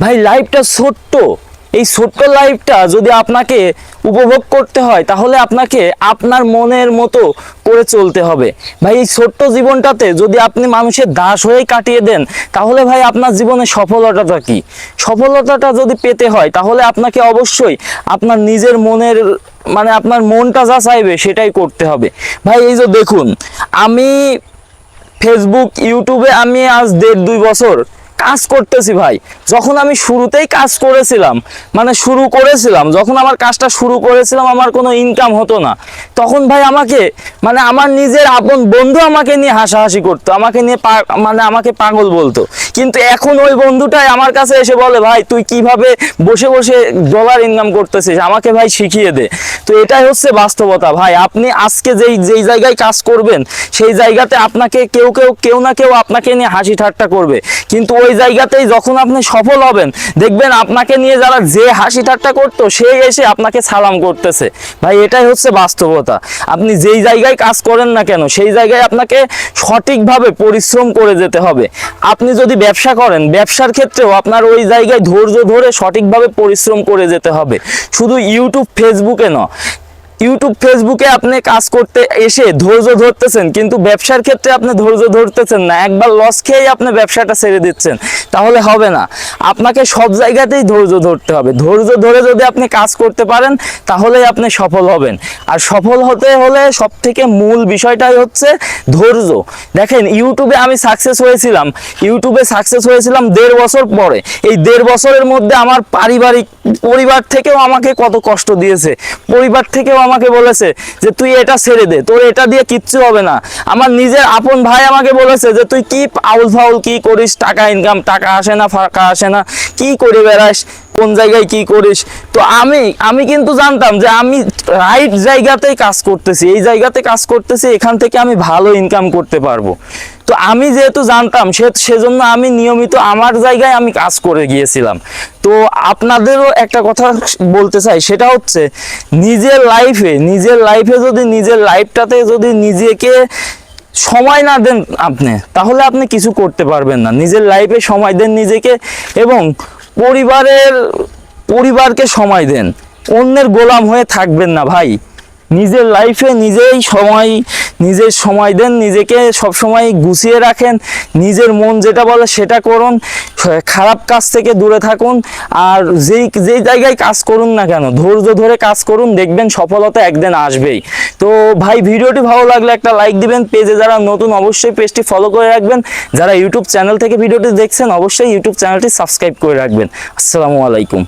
ভাই লাইফটা ছোট্ট। এই ছোট্ট লাইফটা যদি আপনাকে উপভোগ করতে হয়, তাহলে আপনাকে আপনার মনের মতো করে চলতে হবে। ভাই, এই ছোট্ট জীবনটাতে যদি আপনি মানুষের দাস হয়েই কাটিয়ে দেন, তাহলে ভাই আপনার জীবনে সফলতাটা কি? সফলতাটা যদি পেতে হয়, তাহলে আপনাকে অবশ্যই আপনার নিজের মনের মানে আপনার মনটা যা চাইবে সেটাই করতে হবে। ভাই, এই যে দেখুন, আমি ফেসবুক ইউটিউবে আমি আজ দেড় দুই বছর কাজ করতেছি ভাই। যখন আমি শুরুতেই কাজ করেছিলাম মানে শুরু করেছিলাম, যখন আমার কাজটা শুরু করেছিলাম, আমার কোনো ইনকাম হতো না। তখন ভাই আমাকে মানে আমার নিজের আপন বন্ধু আমাকে নিয়ে হাসাহাসি করতো, আমাকে নিয়ে মানে আমাকে পাগল বলতো। কিন্তু এখন ওই বন্ধুটাই আমার কাছে এসে বলে, ভাই, তুই কীভাবে বসে বসে ডলার ইনকাম করতেছিস? আমাকে ভাই শিখিয়ে দে। তো এটাই হচ্ছে বাস্তবতা। ভাই, আপনি আজকে যেই যেই জায়গায় কাজ করবেন, সেই জায়গাতে আপনাকে কেউ কেউ কেউ না কেউ আপনাকে নিয়ে হাসি ঠাট্টা করবে। কিন্তু ওই জায়গাতেই যখন আপনি সফল হবেন, দেখবেন আপনাকে নিয়ে যারা যে হাসি ঠাট্টা করতো সেই এসে আপনাকে সালাম করতেছে। ভাই, এটাই হচ্ছে বাস্তবতা। আপনি যেই জায়গায় কাজ করেন না কেন, সেই জায়গায় আপনাকে সঠিকভাবে পরিশ্রম করে যেতে হবে। আপনি যদি ব্যবসা করেন, ব্যবসার ক্ষেত্রেও আপনার ওই জায়গায় ধৈর্য ধরে সঠিকভাবে পরিশ্রম করে যেতে হবে। শুধু ইউটিউব ফেসবুকে ন ইউটিউব ফেসবুকে আপনি কাজ করতে এসে ধৈর্য ধরতেছেন, কিন্তু ব্যবসার ক্ষেত্রে আপনি ধৈর্য ধরতেছেন না। একবার লস খেয়েই আপনি ব্যবসাটা ছেড়ে দিচ্ছেন, তাহলে হবে না। আপনাকে সব জায়গাতেই ধৈর্য ধরতে হবে। ধৈর্য ধরে যদি আপনি কাজ করতে পারেন, তাহলেই আপনি সফল হবেন। আর সফল হতে হলে সব থেকে মূল বিষয়টাই হচ্ছে ধৈর্য। দেখেন ইউটিউবে আমি সাকসেস হয়েছিলাম। ইউটিউবে সাকসেস হয়েছিলাম দেড় বছর পরে। এই দেড় বছরের মধ্যে আমার পারিবারিক পরিবার থেকেও আমাকে কত কষ্ট দিয়েছে। পরিবার থেকেও আমাকে বলেছে যে তুই এটা ছেড়ে দে, তোর এটা দিয়ে কিচ্ছু হবে না। আমার নিজের আপন ভাই আমাকে বলেছে যে তুই কি আউল ফাউল কি করিস, টাকা ইনকাম টাকা আসে না, ফাঁকা আসে না, কি করে বেড়াস? কোন জায়গায় কি করিস? তো আমি আমি কিন্তু জানতাম যে আমি রাইট জায়গাতেই কাজ করতেছি, এই জায়গাতে কাজ করতেছি, এখান থেকে আমি ভালো ইনকাম করতে পারব। তো আমি যেহেতু জানতাম, সে, সেজন্য আমি নিয়মিত আমার জায়গায় আমি কাজ করে গিয়েছিলাম। তো আপনাদেরও একটা কথা বলতে চাই, সেটা হচ্ছে নিজের লাইফে নিজের লাইফে যদি নিজের লাইফটাতে যদি নিজেকে সময় না দেন আপনি, তাহলে আপনি কিছু করতে পারবেন না। নিজের লাইফে সময় দেন নিজেকে এবং পরিবারের পরিবারকে সময় দেন। অন্যের গোলাম হয়ে থাকবেন না ভাই। নিজের লাইফে নিজেই সময়, নিজের সময় দেন, নিজেকে সব সময় গুছিয়ে রাখেন, নিজের মন যেটা বলে সেটা করুন, খারাপ কাজ থেকে দূরে থাকুন, আর যেই যেই জায়গায় কাজ করুন না কেন, ধৈর্য ধরে কাজ করুন, দেখবেন সফলতা একদিন আসবেই। তো ভাই, ভিডিওটি ভালো লাগলে একটা লাইক দিবেন। পেজে যারা নতুন, অবশ্যই পেজটি ফলো করে রাখবেন। যারা ইউটিউব চ্যানেল থেকে ভিডিওটি দেখছেন, অবশ্যই ইউটিউব চ্যানেলটি সাবস্ক্রাইব করে রাখবেন। আসসালামু আলাইকুম।